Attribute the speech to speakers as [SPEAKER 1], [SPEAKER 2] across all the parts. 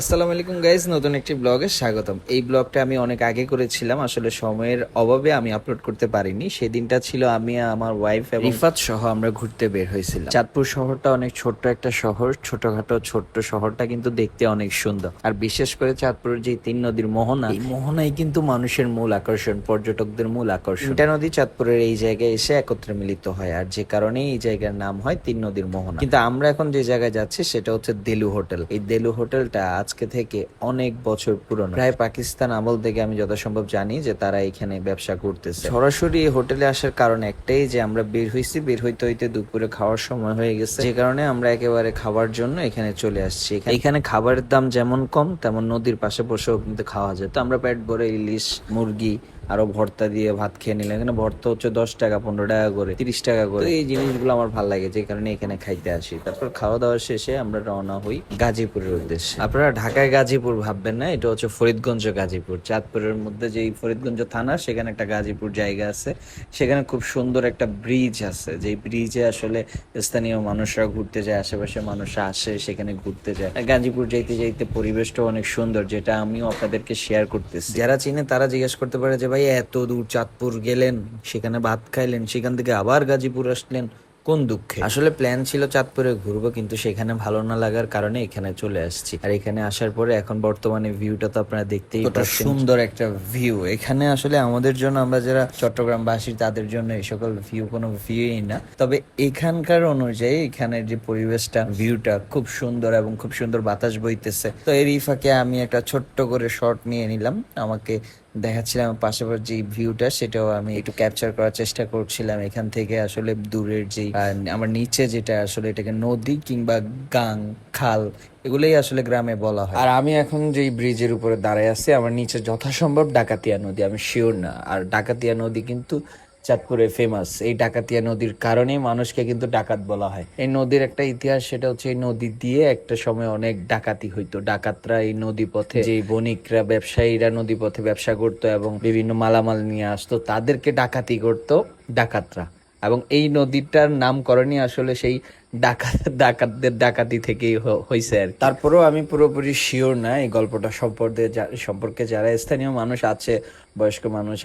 [SPEAKER 1] আসসালামু আলাইকুম গাইজ নতুন একটি ব্লগে স্বাগতম। এই ব্লগটা আমি অনেক আগে করেছিলাম আসলে সময়ের অভাবে আমি আপলোড করতে পারিনি। সেদিনটা ছিল আমি আমার ওয়াইফ এবং রিফাত সহ আমরা ঘুরতে বের হয়েছিলাম। চাঁদপুর শহরটা অনেক ছোট্ট একটা শহর ছোটখাটো ছোট্ট শহরটা কিন্তু দেখতে অনেক সুন্দর। আর বিশেষ করে চাঁদপুরের যে তিন নদীর মোহনা এই মোহনাই কিন্তু মানুষের মূল আকর্ষণ পর্যটকদের মূল আকর্ষণ। তিনটা নদী চাঁদপুরের এই জায়গায় এসে একত্রে মিলিত হয় আর যে কারণে এই জায়গার নাম হয় তিন নদীর মোহনা। কিন্তু আমরা এখন যে জায়গায় যাচ্ছি সেটা হচ্ছে দেলু হোটেল। এই দেলু হোটেলটা আজকে থেকে অনেক বছর পুরনো। প্রায় পাকিস্তান আমল থেকে আমি যথাসম্ভব জানি যে তারা এখানে ব্যবসা করতেছে। সরাসরি হোটেলে আসার কারণ একটাই যে আমরা বের হয়েছি বের হইতে হইতে দুপুরে খাওয়ার সময় হয়ে গেছে। যে কারণে আমরা একেবারে খাওয়ার জন্য এখানে চলে আসছি। এখানে- এখানে খাবারের দাম যেমন কম, তেমন নদীর পাশে বসেও কিন্তু খাওয়া যায়। তো আমরা পেট ভরে ইলিশ, মুরগি আরও ভর্তা দিয়ে ভাত খেয়ে নিলাম এখানে ভর্তা হচ্ছে দশ টাকা, পনেরো টাকা করে, তিরিশ টাকা করে। এই জিনিসগুলো আমার ভালো লাগে, যে কারণে এখানে খাইতে আসি। তারপর খাওয়া দাওয়া শেষে আমরা রওনা হই গাজীপুরের উদ্দেশ্যে। আপনারা ঢাকায় গাজীপুর ভাববেন না, এটা হচ্ছে ফরিদগঞ্জ গাজীপুর। চাঁদপুরের মধ্যে যে ফরিদগঞ্জ থানা, সেখানে একটা গাজীপুর জায়গা আছে। সেখানে খুব সুন্দর একটা ব্রিজ আছে। যে ব্রিজে আসলে স্থানীয় মানুষরা ঘুরতে যায়, আশেপাশে মানুষরা আসে, সেখানে ঘুরতে যায়। গাজীপুর যাইতে যাইতে পরিবেশটা অনেক সুন্দর, যেটা আমিও আপনাদেরকে শেয়ার করতেছি। যারা চিনে তারা জিজ্ঞেস করতে পারে যে ভাই এত দূর চাঁদপুর গেলেন সেখানে ভাত খাইলেন সেখান থেকে আবার গাজীপুর আসলেন কোন দুঃখে? আসলে প্ল্যান ছিল চাঁদপুরে ঘুরবো কিন্তু সেখানে ভালো না লাগার কারণে এখানে চলে আসছি। আর এখানে আসার পরে এখন বর্তমানে ভিউটা তো আপনারা দেখতেই পাচ্ছেন। সুন্দর একটা ভিউ এখানে আসলে আমাদের জন্য আমরা যারা চট্টগ্রামবাসী তাদের জন্য এই সকল ভিউ কোনো ভিউই না। তবে এখানকার অনুযায়ী এখানের যে পরিবেশটা ভিউটা খুব সুন্দর এবং খুব সুন্দর বাতাস বইতেছে। তো এর ফাঁকে আমি একটা ছোট্ট করে শর্ট নিয়ে নিলাম। আমাকে দেখাচ্ছিলাম পাশাপাশি যে ভিউটা সেটাও আমি একটু ক্যাপচার করার চেষ্টা করছিলাম এখান থেকে আসলে দূরের যে আমার নিচে যেটা আসলে এটাকে নদী কিংবা গাং, খাল, এগুলোই আসলে গ্রামে বলা হয়। আর আমি এখন যেই ব্রিজের উপরে দাঁড়ায় আছি, আমার নিচে যথাসম্ভব ডাকাতিয়া নদী, আমি শিওর না। আর ডাকাতিয়া নদী কিন্তু চাঁদপুরে ফেমাস এই ডাকাতিয়া নদীর কারণে মানুষকে কিন্তু ডাকাত বলা হয়। এই নদীর একটা ইতিহাস, সেটা হচ্ছে এই নদী দিয়ে একটা সময় অনেক ডাকাতি হইতো। ডাকাতরা এই নদী পথে যে বণিকরা, ব্যবসায়ীরা নদী পথে ব্যবসা করতো এবং বিভিন্ন মালামাল নিয়ে আসতো, তাদেরকে ডাকাতি করতো ডাকাতরা। এবং এই নদীটার নামকরণই আসলে সেই ডাকাত ডাকাতদের ডাকাতি থেকেই হয়েছে আর তারপরেও আমি পুরোপুরি শিওর না, এই গল্পটা সম্পর্কে সম্পর্কে যারা স্থানীয় মানুষ আছে, বয়স্ক মানুষ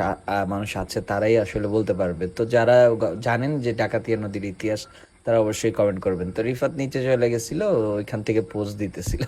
[SPEAKER 1] মানুষ আছে, তারাই আসলে বলতে পারবে। তো যারা জানেন যে ডাকাতিয়া নদীর ইতিহাস তারা অবশ্যই কমেন্ট করবেন। তো রিফাত নিচে চলে গেছিল ওইখান থেকে পোজ দিতেছিল।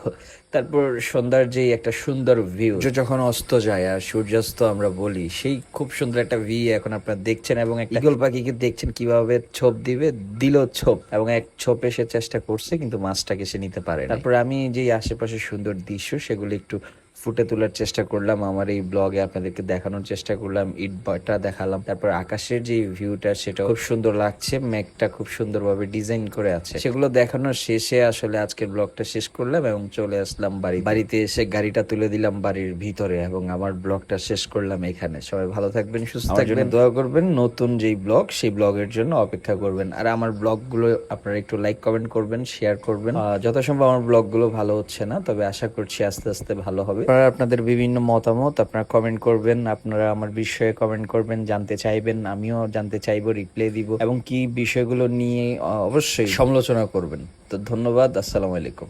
[SPEAKER 1] তারপর সন্ধ্যার যে একটা সুন্দর ভিউ যখন অস্ত যায় আর সূর্যাস্ত আমরা বলি সেই খুব সুন্দর একটা ভিউ এখন আপনারা দেখছেন এবং একটা ইগল পাখিকে দেখছেন কীভাবে ছোপ দিবে? দিল ছোপ এবং এক ছোপে সে চেষ্টা করছে কিন্তু মাছটাকে সে নিতে পারে তারপর আমি যে আশেপাশে সুন্দর দৃশ্য সেগুলো একটু ফুটে তোলার চেষ্টা করলাম আমার এই ব্লগে আপনাদেরকে দেখানোর চেষ্টা করলাম ইট বয়টা দেখালাম তারপর আকাশের যে ভিউটা সেটা খুব সুন্দর লাগছে মেঘটা খুব সুন্দরভাবে ডিজাইন করে আছে। সেগুলো দেখানোর শেষে আসলে আজকের ব্লগটা শেষ করলাম এবং চলে আসলাম বাড়ি। বাড়িতে এসে গাড়িটা তুলে দিলাম বাড়ির ভিতরে এবং আমার ব্লগটা শেষ করলাম এখানে। সবাই ভালো থাকবেন সুস্থ থাকবেন দোয়া করবেন নতুন যেই ব্লগ সেই ব্লগের জন্য অপেক্ষা করবেন। আর আমার ব্লগগুলো আপনারা একটু লাইক কমেন্ট করবেন শেয়ার করবেন। যথাসম্ভব আমার ব্লগগুলো ভালো হচ্ছে না তবে আশা করছি আস্তে আস্তে ভালো হবে। আপনারা আপনাদের বিভিন্ন মতামত, আপনারা কমেন্ট করবেন, আপনারা আমার বিষয়ে কমেন্ট করবেন, জানতে চাইবেন, আমিও জানতে চাইব রিপ্লাই দিব এবং কি বিষয়গুলো নিয়ে অবশ্যই সমালোচনা করবেন। তো ধন্যবাদ, আসসালামু আলাইকুম।